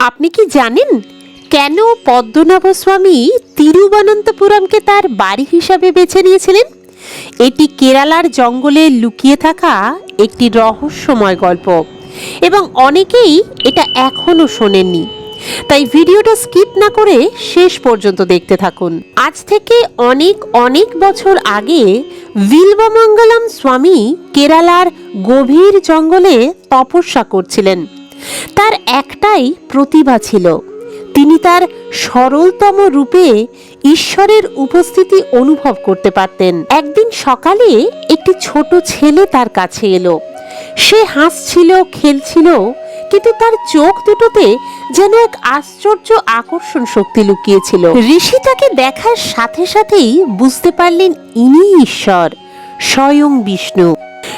আপনি কি জানেন কেন পদ্মনাভ স্বামী তিরুবনন্তপুরমকে তার বাড়ি হিসাবে বেছে নিয়েছিলেন? এটি কেরালার জঙ্গলে লুকিয়ে থাকা একটি রহস্যময় গল্প এবং অনেকেই এটা এখনও শোনেননি। তাই ভিডিওটা স্কিপ না করে শেষ পর্যন্ত দেখতে থাকুন। আজ থেকে অনেক অনেক বছর আগে বিল্বমঙ্গলম স্বামী কেরালার গভীর জঙ্গলে তপস্যা করছিলেন। তার একটাই প্রতিভা ছিল। তিনি তার সরলতম রূপে ঈশ্বরের উপস্থিতি অনুভব করতে পারতেন। একদিন সকালে একটি ছোট ছেলে তার কাছে এলো। সে হাসছিল, খেলছিল, কিন্তু তার চোখ দুটোতে যেন এক আশ্চর্য আকর্ষণ শক্তি লুকিয়েছিল। ঋষি তাকে দেখার সাথে সাথেই বুঝতে পারলেন, ইনি ঈশ্বর, স্বয়ং বিষ্ণু।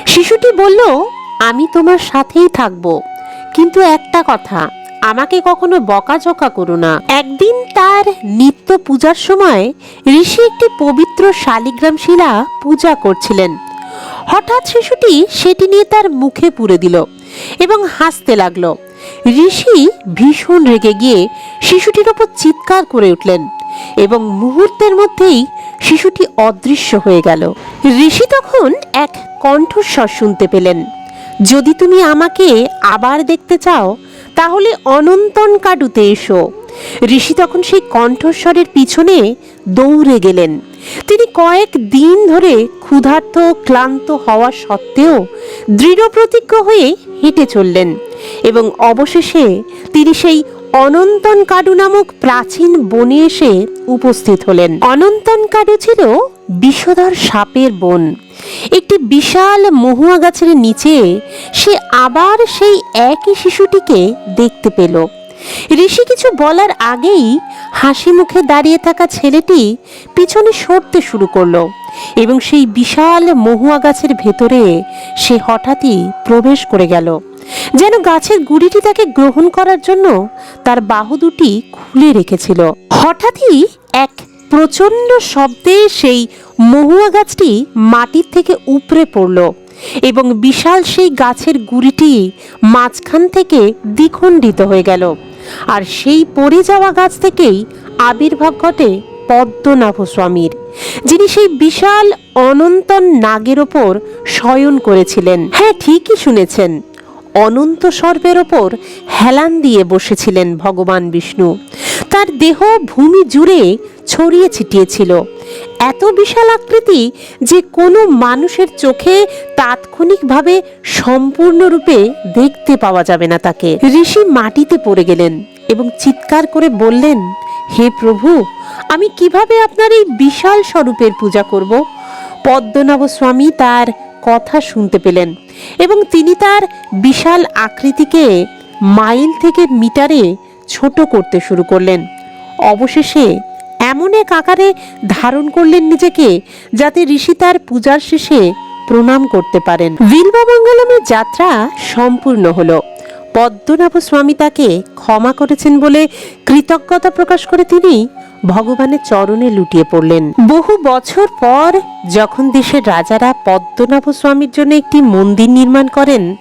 শিশুটি বলল, আমি তোমার সাথেই থাকব। কিন্তু একটা কথা, আমাকে কখনো বকাঝকা করো না। একদিন তার নিত্য পূজার সময় ঋষি একটি পবিত্র শালিগ্রাম শিলা পূজা করছিলেন। হঠাৎ শিশুটি সেটি নিয়ে তার মুখে পুরে দিল এবং হাসতে লাগল। ঋষি ভীষণ রেগে গিয়ে শিশুটির ওপর চিৎকার করে উঠলেন এবং মুহূর্তের মধ্যেই শিশুটি অদৃশ্য হয়ে গেল। ঋষি তখন এক কণ্ঠস্বর শুনতে পেলেন। যদি তুমি আমাকে আবার দেখতে চাও, তাহলে অনন্তন কাটুতে এসো। ঋষি তখন সেই কণ্ঠস্বরের পিছনে দৌড়ে গেলেন। তিনি কয়েক দিন ধরে ক্ষুধার্ত ক্লান্ত হওয়া সত্ত্বেও দৃঢ় প্রতিজ্ঞ হয়ে হেঁটে চললেন এবং অবশেষে তিনি সেই অনন্তন কাডু নামক প্রাচীন বনে এসে উপস্থিত হলেন। অনন্তন কাডু ছিল বিষধর সাপের বন। একটি বিশাল মহুয়া গাছের নিচে সে আবার সেই একই শিশুটিকে দেখতে পেল। ঋষি কিছু বলার আগেই হাসি মুখে দাঁড়িয়ে থাকা ছেলেটি পিছনে সরতে শুরু করল এবং সেই বিশাল মহুয়া গাছের ভেতরে সে হঠাৎই প্রবেশ করে গেল। যেন গাছের গুড়িটি তাকে গ্রহণ করার জন্য তার বাহু দুটি খুলে রেখেছিল। হঠাৎই এক প্রচণ্ড শব্দে সেই মহুয়া গাছটি মাটির থেকে উপড়ে পড়ল এবং বিশাল সেই গাছের গুড়িটি মাঝখান থেকে দ্বিখণ্ডিত হয়ে গেল। আর সেই পড়ে যাওয়া গাছ থেকেই আবির্ভাব ঘটে পদ্মনাভ স্বামীর, যিনি সেই বিশাল অনন্তন নাগের ওপর শয়ন করেছিলেন। হ্যাঁ ঠিকই শুনেছেন, অনন্ত সর্বের ওপর হেলান দিয়ে বসেছিলেন ভগবান বিষ্ণু। তার দেহ ভূমি জুড়ে ছড়িয়ে ছিটিয়েছিল। এত বিশাল আকৃতি যে কোনো মানুষের চোখে তাৎক্ষণিকভাবে সম্পূর্ণরূপে দেখতে পাওয়া যাবে না তাকে। ঋষি মাটিতে পড়ে গেলেন এবং চিৎকার করে বললেন, হে প্রভু, আমি কীভাবে আপনার এই বিশাল স্বরূপের পূজা করব? পদ্মনাভ স্বামী তার কথা শুনতে পেলেন এবং তিনি তার বিশাল আকৃতিকে মাইল থেকে মিটারে ছোট করতে শুরু করলেন। অবশেষে এমন এক আকারে ধারণ করলেন নিজেকে যাতে ঋষি তার পূজার শেষে প্রণাম করতে পারেন। বিল্বমঙ্গলমের যাত্রা সম্পূর্ণ হলো। পদ্মনাভ স্বামী তাকে ক্ষমা করেছেন বলে কৃতজ্ঞতা প্রকাশ করে তিনি ভগবানের চরণে লুটিয়ে পড়লেন। বহু বছর পর যখন দেশের রাজারা পদ্মনাভ স্বামীর জন্য একটি মন্দির নির্মাণ করেন,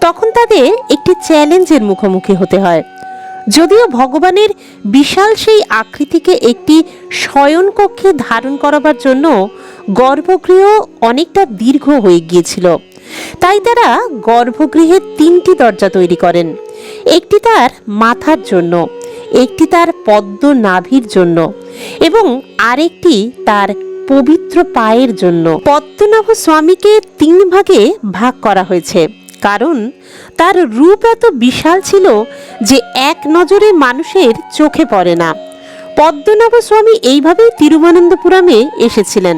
তখন তাদের একটি চ্যালেঞ্জের মুখোমুখি হতে হয়। যদিও ভগবানের বিশাল সেই আকৃতিকে একটি শয়নকক্ষে ধারণ করাবার জন্য গর্ভগৃহ অনেকটা দীর্ঘ হয়ে গিয়েছিল। তাই তারা গর্ভগৃহের তিনটি দরজা তৈরি করেন। একটি তার মাথার জন্য, একটি তার পদ্ম নাভির জন্য এবং আরেকটি তার পবিত্র পায়ের জন্য। পদ্মনাভ স্বামীকে তিন ভাগে ভাগ করা হয়েছে। কারণ তার রূপ এত বিশাল ছিল যে এক নজরে মানুষের চোখে পড়ে না। পদ্মনাভ স্বামী এইভাবেই তিরুবনন্তপুরমে এসেছিলেন।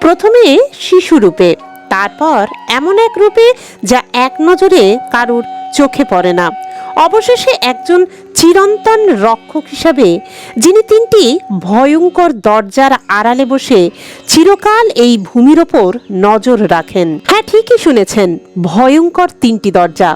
প্রথমে শিশু রূপে, তারপর এমন এক রূপে যা এক নজরে কারুর চোখে পড়ে না। অবশেষে একজন চিরন্তন রক্ষক হিসাবে, যিনি তিনটি ভয়ঙ্কর দরজার আড়ালে বসে চিরকাল এই ভূমির ওপর নজর রাখেন। হ্যাঁ ঠিকই শুনেছেন, ভয়ঙ্কর তিনটি দরজা।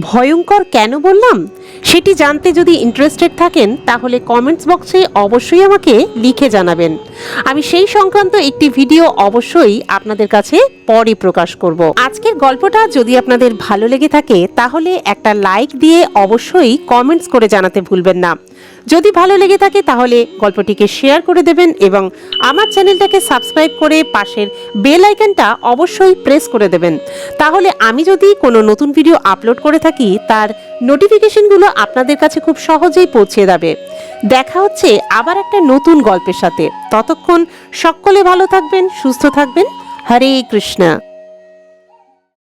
ভয়ঙ্কর কেন বললাম? সেটি জানতে যদি ইন্টারেস্টেড থাকেন, তাহলে কমেন্টস বক্সে অবশ্যই আমাকে লিখে জানাবেন। আমি সেই সংক্রান্ত একটি ভিডিও অবশ্যই আপনাদের কাছে পরে প্রকাশ করব। আজকের গল্পটা যদি আপনাদের ভালো লেগে থাকে, তাহলে একটা লাইক দিয়ে অবশ্যই কমেন্টস করে জানাতে ভুলবেন না। যদি ভালো লেগে থাকে, তাহলে গল্পটিকে শেয়ার করে দেবেন এবং আমার চ্যানেলটাকে সাবস্ক্রাইব করে পাশের বেল আইকনটা অবশ্যই প্রেস করে দেবেন। তাহলে আমি যদি কোনো নতুন ভিডিও আপলোড করে থাকি, তার নোটিফিকেশনগুলো আপনাদের কাছে খুব সহজেই পৌঁছে যাবে। দেখা হচ্ছে আবার একটা নতুন গল্পের সাথে। ততক্ষণ সকলে ভালো থাকবেন, সুস্থ থাকবেন। হরে কৃষ্ণা।